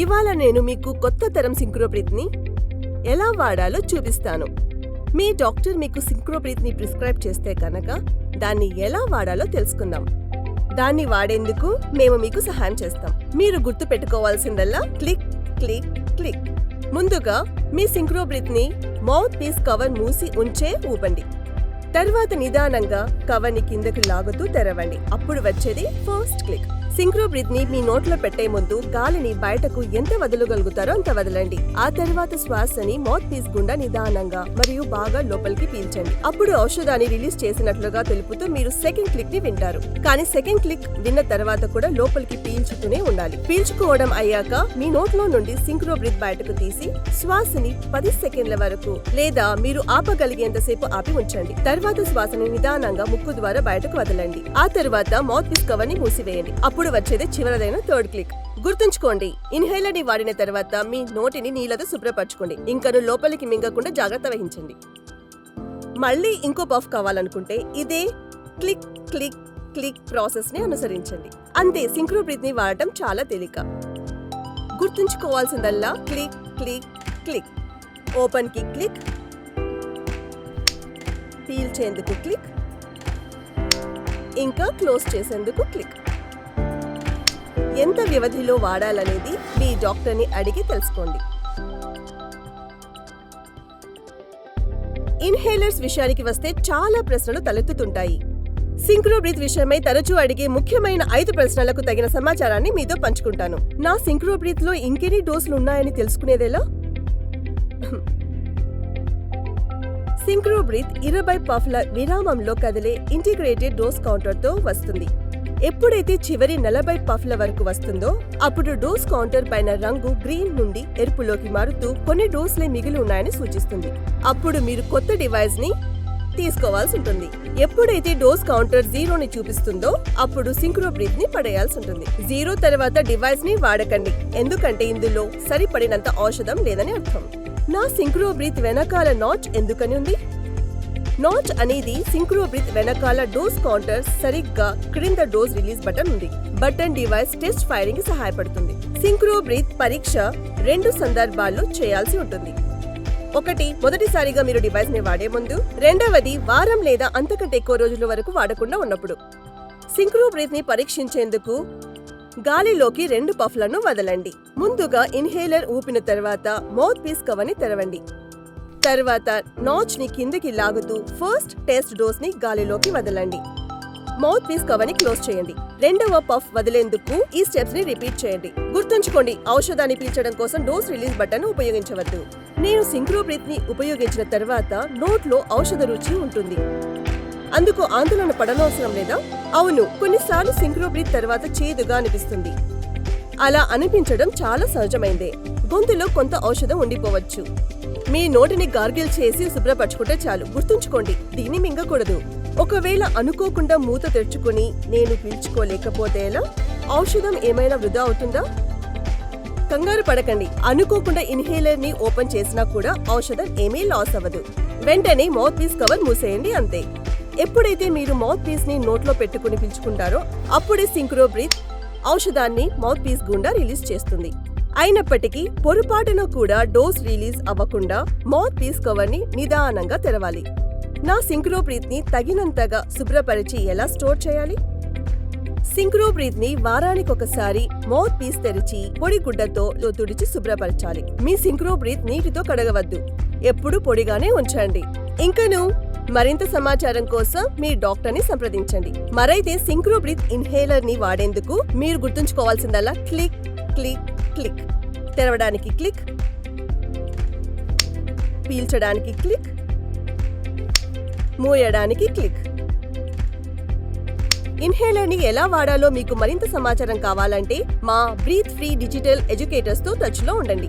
ఇవాళ నేను మీకు కొత్త తరం సింక్రోప్రీత్ని ఎలా వాడాలో చూపిస్తాను. మీ డాక్టర్ మీకు సింక్రోప్రీత్ని ప్రిస్క్రైబ్ చేస్తే కనుక దాన్ని ఎలా వాడాలో తెలుసుకుందాం. దాన్ని వాడేందుకు మేము మీకు సహాయం చేస్తాం. మీరు గుర్తు పెట్టుకోవాల్సిందల్లా క్లిక్ క్లిక్ క్లిక్. ముందుగా మీ సింక్రోబ్రిత్ని మౌత్ పీస్ కవర్ మూసి ఉంచే ఊపండి. తర్వాత నిదానంగా కవర్ని కిందకి లాగుతూ తెరవండి. అప్పుడు వచ్చేది ఫస్ట్ క్లిక్. సింక్రో మీ నోట్లో పెట్టే ముందు గాలిని బయటకు ఎంత వదలగలుగుతారో అంత వదలండి. ఆ తర్వాత శ్వాసని మౌత్ పీస్ గుండా నిదానంగా మరియు బాగా లోపలికి పీల్చండి. అప్పుడు ఔషధాన్ని రిలీజ్ చేసినట్లుగా తెలుపుతూ మీరు సెకండ్ క్లిక్ని వింటారు. కానీ సెకండ్ క్లిక్ విన్న తర్వాత కూడా లోపలికి పీల్చుతూనే ఉండాలి. పీల్చుకోవడం అయ్యాక మీ నోట్లో నుండి సింక్రోబ్రిత్ బయటకు తీసి శ్వాసని పది సెకండ్ల వరకు లేదా మీరు ఆపగలిగేంతసేపు ఆపి ఉంచండి. తర్వాత శ్వాసని నిదానంగా ముక్కు ద్వారా బయటకు వదలండి. ఆ తర్వాత మౌత్ పీస్ కవర్ని మూసివేయండి. అప్పుడు ఇప్పుడు వచ్చేది చివరిదైన థర్డ్ క్లిక్ గుర్తుంచుకోండి ఇన్హేలర్ని వాడిన తర్వాత మీ నోటిని నీళ్ళతో శుభ్రపరచుకోండి. ఇంకను లోపలికి మింగకుండా జాగ్రత్త వహించండి. మళ్ళీ ఇంకో పఫ్ కావాలనుకుంటే ఇదే క్లిక్ క్లిక్ క్లిక్ ప్రాసెస్ని అనుసరించండి. అంతే సింక్రో బ్రీత్ని వాడటం చాలా తేలిక. గుర్తుంచుకోవాల్సిందల్లా క్లిక్ క్లిక్ క్లిక్ ఓపెన్కి క్లిక్ పీల్చేందుకు క్లిక్ ఇంకా క్లోజ్ చేసేందుకు క్లిక్ ఎంత వ్యవధిలో వాడాలనేది మీ డాక్టర్ని అడిగి తెలుసుకోండి. ఇన్హేలర్స్ విషయానికి వస్తే చాలా ప్రశ్నలు తలెత్తుతుంటాయి. సింక్రోబ్రీత్ విషయమై తరచూ అడిగే ముఖ్యమైన ఐదు ప్రశ్నలకు తగిన సమాచారాన్ని మీతో పంచుకుంటాను. నా సింక్రోబ్రీత్లో ఇంకెన్ని డోసులు ఉన్నాయని తెలుసుకునేదేలా? సింక్రోబ్రీత్ ఇరవై పఫ్ల విరామంలో కదిలే ఇంటిగ్రేటెడ్ డోస్ కౌంటర్తో వస్తుంది. ఎప్పుడైతే చివరి నలభై పఫ్ల వరకు వస్తుందో అప్పుడు డోస్ కౌంటర్ పైన రంగు గ్రీన్ నుండి ఎరుపులోకి మారుతూ కొన్ని డోస్లే మిగిలి ఉన్నాయని సూచిస్తుంది. అప్పుడు మీరు కొత్త డివైస్ని తీసుకోవాల్సి ఉంటుంది. ఎప్పుడైతే డోస్ కౌంటర్ జీరోని చూపిస్తుందో అప్పుడు సింక్రో బ్రీత్ని పడేయాల్సి ఉంటుంది. జీరో తర్వాత డివైస్ని వాడకండి. ఎందుకంటే ఇందులో సరిపడినంత ఔషధం లేదని అర్థం. నా సింక్రో బ్రీత్ వెనకాల నాచ్ ఎందుకని ఉంది? నాచ్ అనేది సింక్రోబ్రిత్ వెనకాల డోస్ కౌంటర్ సరిగ్గా క్రింద డోస్ రిలీజ్ బటన్ ఉంది. బటన్ డివైస్ టెస్ట్ ఫైరింగ్కి సహాయపడుతుంది. సింక్రోబ్రిత్ పరీక్ష రెండు సందర్భాల్లో చేయాల్సి ఉంటుంది. ఒకటి మొదటిసారిగా మీరు డివైస్ని వాడే ముందు. రెండవది వారం లేదా అంతకంటే ఎక్కువ రోజుల వరకు వాడకుండా ఉన్నప్పుడు. సింక్రోబ్రిత్ని పరీక్షించేందుకు గాలిలోకి రెండు పఫ్లను వదలండి. ముందుగా ఇన్హేలర్ ఊపిన తర్వాత మౌత్ పీస్ కవర్ని తెరవండి. తర్వాత నాచ్ని కిందికి లాగుతూ ఫస్ట్ టెస్ట్ డోస్ని గాలిలోకి వదలండి. మౌత్ పీస్ కవర్ని క్లోజ్ చేయండి. రెండవ పఫ్ వదిలేందుకు ఈ స్టెప్స్ని రిపీట్ చేయండి. గుర్తుంచుకోండి ఔషధాన్ని పీల్చడం కోసం డోస్ రిలీజ్ బటన్ ఉపయోగించవద్దు. నేను సింక్రోబ్రీత్ని ఉపయోగించిన తర్వాత నోట్లో ఔషధ రుచి ఉంటుంది. అందుకు ఆందోళన పడనవసరం లేదా? అవును కొన్నిసార్లు సింక్రోబ్రిత్ తర్వాత చేదుగా అనిపిస్తుంది. అలా అనిపించడం చాలా సహజమైందే. గొంతులో కొంత ఔషధం ఉండిపోవచ్చు. మీ నోటిని గార్గిల్ చేసి శుభ్రపరచుకుంటే చాలు. గుర్తుంచుకోండి దీన్ని మింగకూడదు. ఒకవేళ అనుకోకుండా మూత తెరుచుకుని నేను పీల్చుకోలేకపోతే ఎలా? ఔషధం ఏమైనా వృధా అవుతుందా? కంగారు పడకండి. అనుకోకుండా ఇన్హేలర్ని ఓపెన్ చేసినా కూడా ఔషధం ఏమీ లాస్ అవ్వదు. వెంటనే మౌత్ పీస్ కవర్ మూసేయండి అంతే. ఎప్పుడైతే మీరు మౌత్ పీస్ని నోట్లో పెట్టుకుని పీల్చుకుంటారో అప్పుడే సింక్రో బ్రీత్ ఔషధాన్ని మౌత్ పీస్ గుండా రిలీజ్ చేస్తుంది. అయినప్పటికీ పొరపాటున కూడా డోస్ రిలీజ్ అవ్వకుండా మౌత్ పీస్ కవర్ని నిదానంగా తెరవాలి. నా సింక్రోప్రీత్ని తగినంతగా శుభ్రపరిచి ఎలా స్టోర్ చేయాలి? సింక్రోబ్రీత్ని వారానికొకసారి వారానికి ఒకసారి మౌత్ పీస్ తెరిచి పొడి గుడ్డతో తుడిచి శుభ్రపరచాలి. మీ సింక్రోబ్రీత్ నీటితో కడగవద్దు. ఎప్పుడూ పొడిగానే ఉంచండి. ఇంకను మరింత సమాచారం కోసం మీ డాక్టర్ని సంప్రదించండి. మరైతే సింక్రో బ్రీత్ ఇన్హేలర్ని వాడేందుకు మీరు గుర్తుంచుకోవాల్సిందల్లా క్లిక్ క్లిక్ క్లిక్. తెరవడానికి క్లిక్. పీల్చడానికి క్లిక్. మూయడానికి క్లిక్. ఇన్హేలర్ని ఎలా వాడాలో మీకు మరింత సమాచారం కావాలంటే మా బ్రీత్ ఫ్రీ డిజిటల్ ఎడ్యుకేటర్స్తో టచ్లో ఉండండి.